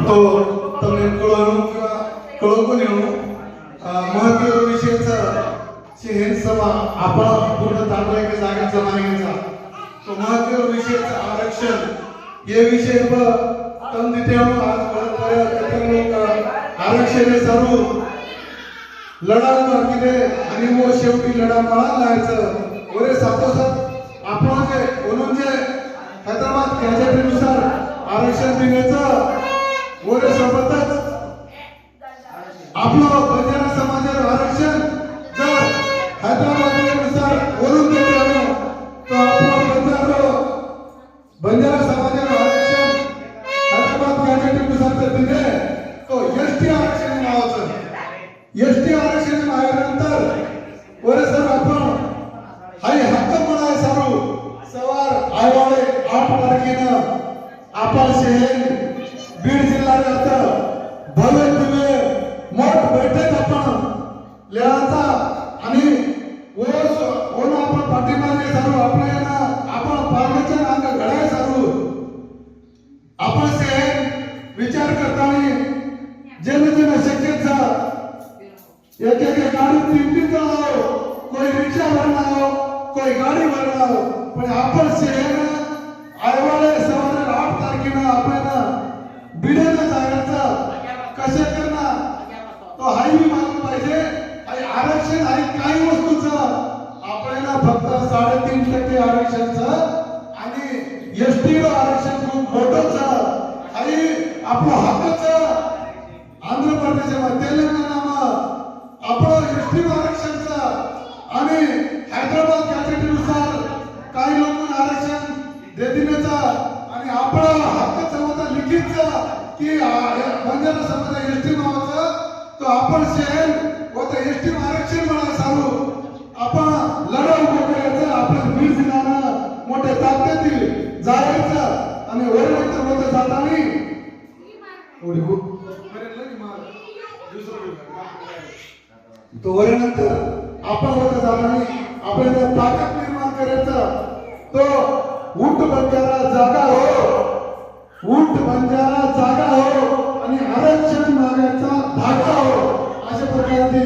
તો તમને કળવાનું કળવું એવું महत्व विषयाचा शहर सभा आपण पूर्ण तांबड्या एका जागेचा मागायचा तो महत्व विषयाचं आरक्षण हे विषय तम तिथे आज परत आरक्षण हे सर्व लढा किती आणि मग शेवटी लढा मला लागायचं वरे सातोसात आपण जे म्हणून जे हैदराबाद गॅजेटनुसार आरक्षण देण्याचं आपलं बंजारा समाजावर आरक्षण जर हैदराबादनुसार वरून घेतलं आलो तर आपलं बंजारा बंजारा समाजावर आरक्षण हैदराबाद गॅजेटनुसार जर दिले तो एस टी आरक्षण नावाचं. एस टी आरक्षण मागल्यानंतर वरे सर आपण हाय हक्क म्हणाय सारू. सवार आयवाडे आठ तारखेनं आपण शहर ओन आपण पाठीमागे सारू आपल्याला आपण पार्वचन अंग घडाय सारू आपण शहर विचार करताना जेन जेन शक्यता एक एक गाडी तीन तीन जण आहो कोई रिक्षा भरणार आहो कोई गाडी भरणार आहो पण आपण शहर आयवाळे सवार आठ तारखेला आपल्याला बिड्याला जायचं कसे करणार तो हाही बी मागून पाहिजे आणि आरक्षण आहे काही वस्तूचं आपल्याला फक्त साडेतीन टक्के आरक्षणचं आणि एस टी आरक्षण खूप मोठंच आणि आपलं हक्कच आंध्र प्रदेशामध्ये तेलंगणामा आपण एस टी आरक्षणचं आणि हैदराबाद गॅजेटनुसार काही लोक आरक्षण दे देण्याचा आणि आपला हक्कच होता लिखितचा की बंजारा समाज एस टी नावाचं तो आपण शहर होतं एस टी आरक्षण म्हणा सांगू आपण बीड जिल्ह्यानं मोठ्या ताकदीतील जायचं आणि वरवंत होत जाताना खूप तो वरनंतर आपण होत जाताना आपल्याला ताकद निर्माण करायचं. तो उंट बंजारा जागा हो. उंट बंजारा जागा हो. आणि आरक्षण मागायचा धागा हो अशा प्रकारची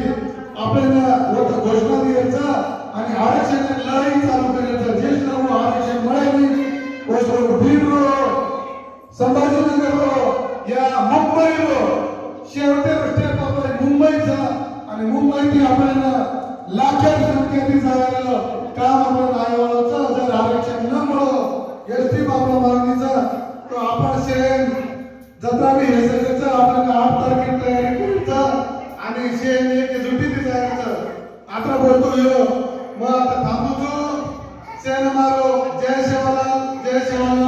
आपल्याला होत घोषणा द्यायचा आणि आरक्षण लढाई चालू करायचं ज्येष्ठ हो आरक्षण मिळाली गोष्ट बीड रो संभाजीनगर रो या मुंबई रो शेवटे स्टेप आपल्या मुंबईचा आणि मुंबईतील आपल्याला लाखों संख्येने जायला काम आपण आयोगाचं जर आरक्षण न मिळो एस टी बाबा मागणीचा तो आपण शेण जत्रा मी हे सगळ्याचं आपल्याला आठ तारखेला तयारी करायचं आणि शेण एक जुटीने तयारीचं आता बोलतो చేనమాలో జయ శివలాల్ జయ శివలాల్